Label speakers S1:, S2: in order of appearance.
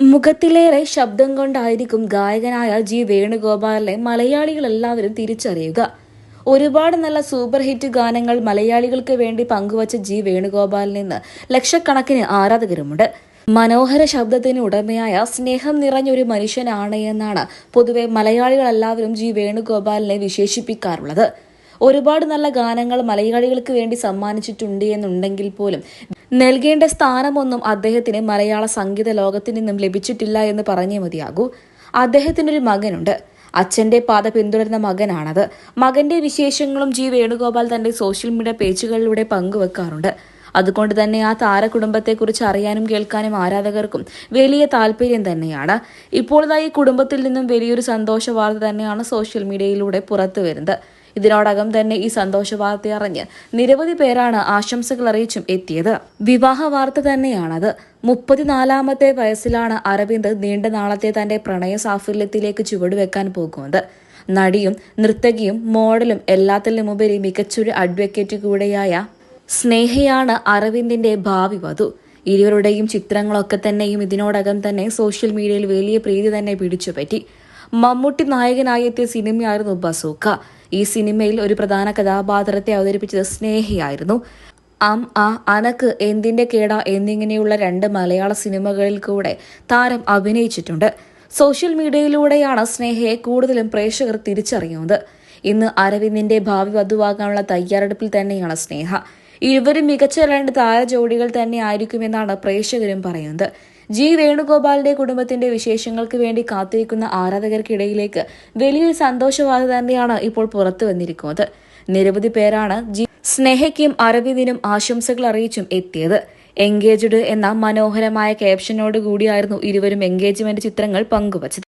S1: മുഖത്തിലേറെ ശബ്ദം കൊണ്ടായിരിക്കും ഗായകനായ ജി വേണുഗോപാലിനെ മലയാളികൾ എല്ലാവരും തിരിച്ചറിയുക. ഒരുപാട് നല്ല സൂപ്പർ ഹിറ്റ് ഗാനങ്ങൾ മലയാളികൾക്ക് വേണ്ടി പങ്കുവച്ച ജി വേണുഗോപാലിൽ നിന്ന് ലക്ഷക്കണക്കിന് ആരാധകരുമുണ്ട്. മനോഹര ശബ്ദത്തിന് ഉടമയായ സ്നേഹം നിറഞ്ഞൊരു മനുഷ്യനാണ് എന്നാണ് പൊതുവെ മലയാളികൾ എല്ലാവരും ജി വേണുഗോപാലിനെ വിശേഷിപ്പിക്കാറുള്ളത്. ഒരുപാട് നല്ല ഗാനങ്ങൾ മലയാളികൾക്ക് വേണ്ടി സമ്മാനിച്ചിട്ടുണ്ട് എന്നുണ്ടെങ്കിൽ പോലും നൽകേണ്ട സ്ഥാനമൊന്നും അദ്ദേഹത്തിന് മലയാള സംഗീത ലോകത്തിൽ നിന്നും ലഭിച്ചിട്ടില്ല എന്ന് പറഞ്ഞേ മതിയാകൂ. അദ്ദേഹത്തിനൊരു മകനുണ്ട്. അച്ഛന്റെ പാത പിന്തുടരുന്ന മകനാണത്. മകന്റെ വിശേഷങ്ങളും ജി വേണുഗോപാൽ തന്റെ സോഷ്യൽ മീഡിയ പേജുകളിലൂടെ പങ്കുവെക്കാറുണ്ട്. അതുകൊണ്ട് തന്നെ ആ താരകുടുംബത്തെക്കുറിച്ച് അറിയാനും കേൾക്കാനും ആരാധകർക്കും വലിയ താല്പര്യം തന്നെയാണ്. ഇപ്പോൾ ഈ കുടുംബത്തിൽ നിന്നും വലിയൊരു സന്തോഷ വാർത്ത തന്നെയാണ് സോഷ്യൽ മീഡിയയിലൂടെ പുറത്തു വരുന്നത് ഇതിനോടകം തന്നെ ഈ സന്തോഷ വാർത്ത അറിഞ്ഞ് നിരവധി പേരാണ് ആശംസകൾ അറിയിച്ചും എത്തിയത്. വിവാഹ വാർത്ത തന്നെയാണത്. മുപ്പത്തിനാലാമത്തെ വയസ്സിലാണ് അരവിന്ദ് നീണ്ട നാളത്തെ തന്റെ പ്രണയ സാഫല്യത്തിലേക്ക് ചുവടുവെക്കാൻ പോകുന്നത്. നടിയും നർത്തകിയും മോഡലും എല്ലാത്തിലും ഉപരി മികച്ചൊരു അഡ്വക്കേറ്റ് കൂടെയായ സ്നേഹയാണ് അരവിന്ദിന്റെ ഭാവി വധു. ഇരുവരുടെയും ചിത്രങ്ങളൊക്കെ തന്നെയും ഇതിനോടകം തന്നെ സോഷ്യൽ മീഡിയയിൽ വലിയ പ്രീതി തന്നെ പിടിച്ചുപറ്റി. മമ്മൂട്ടി നായകനായി എത്തിയ സിനിമയായിരുന്നു ബസൂക്ക. ഈ സിനിമയിൽ ഒരു പ്രധാന കഥാപാത്രത്തെ അവതരിപ്പിച്ചത് സ്നേഹിയായിരുന്നു. അം ആ അനക്ക് എന്തിന്റെ കേട എന്നിങ്ങനെയുള്ള രണ്ട് മലയാള സിനിമകളിൽ കൂടെ താരം അഭിനയിച്ചിട്ടുണ്ട്. സോഷ്യൽ മീഡിയയിലൂടെയാണ് സ്നേഹയെ കൂടുതലും പ്രേക്ഷകർ തിരിച്ചറിയുന്നത്. ഇന്ന് അരവിന്ദിന്റെ ഭാവി വധുവാകാനുള്ള തയ്യാറെടുപ്പിൽ തന്നെയാണ് സ്നേഹ. ഇരുവരും മികച്ച രണ്ട് താരജോഡികൾ തന്നെ ആയിരിക്കുമെന്നാണ് പ്രേക്ഷകരും പറയുന്നത്. ജി വേണുഗോപാലിന്റെ കുടുംബത്തിന്റെ വിശേഷങ്ങൾക്ക് വേണ്ടി കാത്തിരിക്കുന്ന ആരാധകർക്കിടയിലേക്ക് വലിയൊരു സന്തോഷവാർത്ത തന്നെയാണ് ഇപ്പോൾ പുറത്തു വന്നിരിക്കുന്നത്. നിരവധി പേരാണ് ജി സ്നേഹയ്ക്കും അരവിന്ദിനും ആശംസകൾ അറിയിച്ചും എത്തിയത്. എൻഗേജ്ഡ് എന്ന മനോഹരമായ ക്യാപ്ഷനോട് കൂടിയായിരുന്നു ഇരുവരും എൻഗേജ്മെന്റ് ചിത്രങ്ങൾ പങ്കുവച്ചത്.